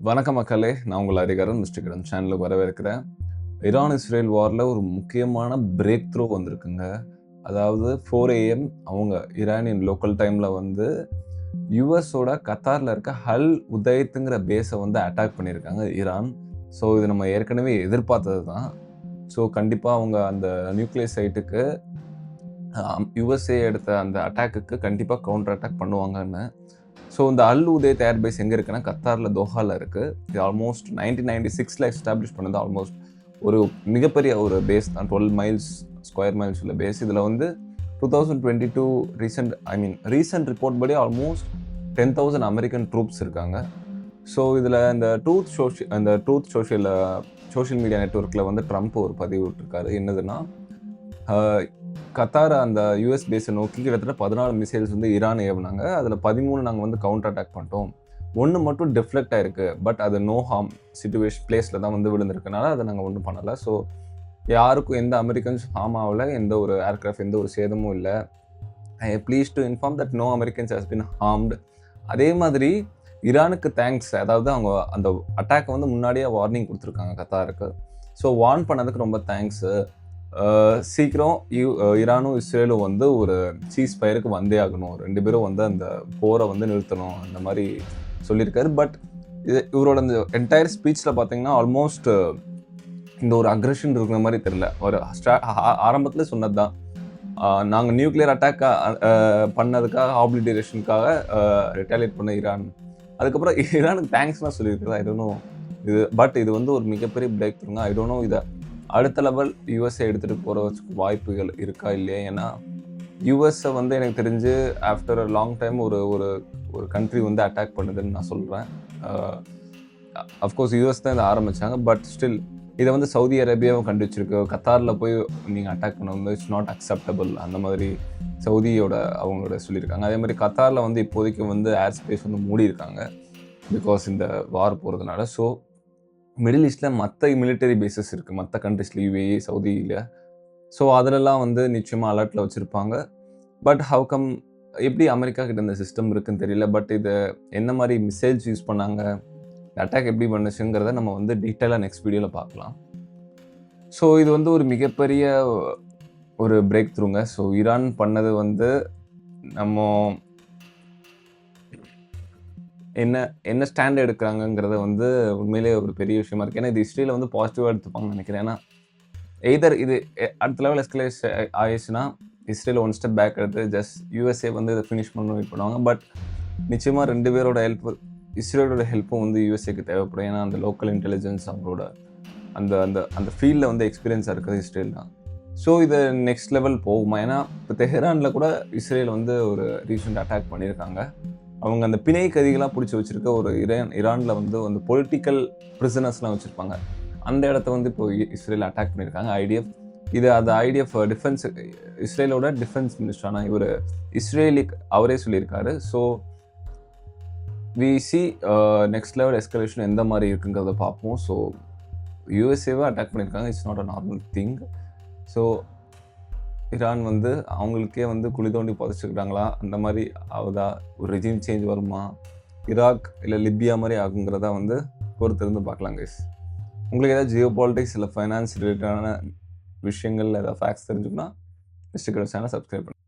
வணக்கம் மக்களே நான் உங்கள் அதிகாரம் மிஸ்டர் கிடன் சேனலுக்கு வரவேற்கிறேன். ஈரான் இஸ்ரேல் வாரில் ஒரு முக்கியமான பிரேக் த்ரூ வந்திருக்குங்க. அதாவது ஃபோர் ஏஎம் அவங்க ஈரானியன் லோக்கல் டைமில் வந்து யுஎஸோட கத்தாரில் இருக்க ஹல் உதயத்துங்கிற பேஸை வந்து அட்டாக் பண்ணியிருக்காங்க ஈரான் ஸோ இது நம்ம ஏற்கனவே எதிர்பார்த்தது தான் ஸோ கண்டிப்பாக அவங்க அந்த நியூக்ளியர் சைட்டுக்கு யுஎஸ்ஏ எடுத்த அந்த அட்டாக்குக்கு கண்டிப்பாக கவுண்டர் அட்டாக் பண்ணுவாங்கன்னு ஸோ இந்த அல் உதயத் ஏர்பேஸ் எங்கே இருக்குன்னா கத்தாரில் தோஹாவில் இருக்குது இது ஆல்மோஸ்ட் நைன்டீன் நைன்டி சிக்ஸில் எஸ்டாப்ளிஷ் பண்ணது. ஆல்மோஸ்ட் ஒரு மிகப்பெரிய ஒரு பேஸ் தான். டுவெல் மைல்ஸ் ஸ்கொயர் மைல்ஸ் உள்ள பேஸ் இதில் வந்து two thousand twenty two recent I mean recent report படி almost ten thousand American troops இருக்காங்க. ஸோ இதில் இந்த ட்ரூத் சோஷியல் அந்த ட்ரூத் சோஷியலில் சோஷியல் மீடியா நெட்ஒர்க்கில் வந்து ட்ரம்ப் ஒரு பதிவு விட்டுருக்காரு. என்னதுன்னா கத்தார் அந்த யூஎஸ் பேஸை நோக்கி கிட்டத்தட்ட பதினாலு மிசைல்ஸ் வந்து ஈரான் ஏவுனாங்க. அதில் பதிமூணு நாங்கள் வந்து கவுண்டர் அட்டாக் பண்ணிட்டோம். ஒன்று மட்டும் டிஃப்ளெக்ட் ஆயிருக்கு. பட் அது நோ ஹார்ம் சுச்சுவேஷன் பிளேஸில் தான் வந்து விழுந்திருக்கனால அதை நாங்கள் ஒன்றும் பண்ணலை. ஸோ யாருக்கும் எந்த அமெரிக்கன்ஸ் ஹார்ம் ஆகல. எந்த ஒரு ஏர்க்ராஃப்ட் எந்த ஒரு சேதமும் இல்லை. I please to inform that no Americans has been harmed அதே மாதிரி ஈரானுக்கு தேங்க்ஸ் அதாவது அவங்க அந்த அட்டாக்கை வந்து முன்னாடியே வார்னிங் கொடுத்துருக்காங்க கத்தாருக்கு. ஸோ வார்ன் பண்ணதுக்கு ரொம்ப தேங்க்ஸு சீக்கிரம் ஈரானும் இஸ்ரேலும் வந்து ஒரு சீஸ் ஃபயருக்கு வந்தே ஆகணும். ரெண்டு பேரும் வந்து அந்த போரை வந்து நிறுத்தணும் அந்த மாதிரி சொல்லியிருக்காரு. பட் இது இவரோட இந்த என்டையர் ஸ்பீச்சில் பார்த்தீங்கன்னா ஆல்மோஸ்ட் இந்த ஒரு அக்ரெஷன் இருக்கிற மாதிரி தெரில ஒரு ஆரம்பத்தில் சொன்னது தான் நாங்கள் நியூக்ளியர் அட்டாக் பண்ணதுக்காக ஆப்ளிடேஷனுக்காக ரிட்டாலியேட் பண்ண ஈரான் அதுக்கப்புறம் ஈரானுக்கு தேங்க்ஸ்லாம் சொல்லியிருக்கிறதா? ஐ டோன்ட் இது பட் இது வந்து ஒரு மிகப்பெரிய பிரேக் த்ரூங்க ஐ டோன்ட் நோ இதை அடுத்த லெவல் யூஎஸ்ஏ எடுத்துகிட்டு போகிற வாய்ப்புகள் இருக்கா இல்லையா? ஏன்னா யூஎஸ்ஸை வந்து எனக்கு தெரிஞ்சு ஆஃப்டர் அ லாங் டைம் ஒரு ஒரு ஒரு கண்ட்ரி வந்து அட்டாக் பண்ணுதுன்னு நான் சொல்கிறேன் அஃப்கோர்ஸ் யூஎஸ் தான் இதை ஆரம்பித்தாங்க பட் ஸ்டில் இதை வந்து சவுதி அரேபியாவும் கண்டுவச்சிருக்கு கத்தாரில் போய் நீங்கள் அட்டாக் பண்ண வந்து இட்ஸ் நாட் அக்செப்டபிள் அந்த மாதிரி சவுதியோட அவங்களோட சொல்லியிருக்காங்க. அதே மாதிரி கத்தாரில் வந்து இப்போதைக்கு வந்து ஏர் ஸ்பேஸ் வந்து மூடி இருக்காங்க பிகாஸ் இந்த வார் போகிறதுனால ஸோ மிடில் ஈஸ்டில் மற்ற மிலிட்டரி பேசஸ் இருக்குது மற்ற கண்ட்ரிஸில் யூஏஇ சவுதியில் ஸோ அதிலெல்லாம் வந்து நிச்சயமாக அலர்ட்டில் வச்சுருப்பாங்க. பட் ஹவு கம் எப்படி அமெரிக்கா கிட்ட இந்த சிஸ்டம் இருக்குன்னு தெரியல? பட் இது என்ன மாதிரி மிசைல்ஸ் யூஸ் பண்ணாங்க? அட்டாக் எப்படி பண்ணுச்சுங்கிறத நம்ம வந்து டீட்டெயிலாக நெக்ஸ்ட் வீடியோவில் பார்க்கலாம். ஸோ இது வந்து ஒரு மிகப்பெரிய ஒரு பிரேக் த்ரூங்க ஸோ ஈரான் பண்ணது வந்து நம்ம என்ன என்ன ஸ்டாண்ட் எடுக்கிறாங்கங்கிறத வந்து உண்மையிலேயே ஒரு பெரிய விஷயமா இருக்குது ஏன்னா இது ஹிஸ்ட்ரியில் வந்து பாசிட்டிவாக எடுத்துப்பாங்கன்னு நினைக்கிறேன். ஏன்னா எய்தர் இது அடுத்த லெவல் எஸ்கலேஸ் ஆயிடுச்சுன்னா இஸ்ரேல் ஒன் ஸ்டெப் பேக் எடுத்து ஜஸ்ட் யூஎஸ்ஏ வந்து இதை ஃபினிஷ் பண்ண வெயிட் பண்ணுவாங்க. பட் நிச்சயமாக ரெண்டு பேரோட ஹெல்ப் இஸ்ரேலோட ஹெல்ப்பும் வந்து யூஎஸ்ஏக்கு தேவைப்படும். ஏன்னா அந்த லோக்கல் இன்டெலிஜென்ஸ் அவங்களோட அந்த அந்த அந்த ஃபீல்டில் வந்து எக்ஸ்பீரியன்ஸாக இருக்குது இஸ்ரேல் தான். ஸோ இது நெக்ஸ்ட் லெவல் போகுமா? ஏன்னா இப்போ தெஹ்ரானில் கூட இஸ்ரேல் வந்து ஒரு ரீசெண்ட் அட்டாக் பண்ணியிருக்காங்க. அவங்க அந்த பிணை கதிகளாக பிடிச்சி வச்சுருக்க ஒரு இரான் ஈரானில் வந்து அந்த பொலிட்டிக்கல் ப்ரிசனர்ஸ்லாம் வச்சுருப்பாங்க. அந்த இடத்த வந்து இப்போ இஸ்ரேல் அட்டாக் பண்ணியிருக்காங்க ஐடிஎஃப் இது அந்த ஐடிஎஃப் டிஃபென்ஸ் இஸ்ரேலோட டிஃபென்ஸ் மினிஸ்டரான இவர் இஸ்ரேலி அவரே சொல்லியிருக்காரு. So we see next level escalation எந்த மாதிரி இருக்குங்கிறத பார்ப்போம். ஸோ யூஎஸ்ஏவை அட்டாக் பண்ணியிருக்காங்க. It's not a normal thing so Iran வந்து அவங்களுக்கே வந்து குழி தோண்டி புதைச்சிக்கிறாங்களா அந்த மாதிரி ஆகுதா? ஒரு ரெஜிம் சேஞ்ச் வருமா? ஈராக் இல்லை லிபியா மாதிரி ஆகுங்கிறதா வந்து பொறுத்திருந்து பார்க்கலாம் கைஸ் உங்களுக்கு ஏதாவது ஜியோ பாலிட்டிக்ஸ் இல்லை ஃபைனான்ஸ் ரிலேட்டடான விஷயங்கள் ஏதாவது ஃபேக்ட்ஸ் தெரிஞ்சுக்கணும் மிஸ்டர் சேனல் சப்ஸ்கிரைப் பண்ணுங்கள்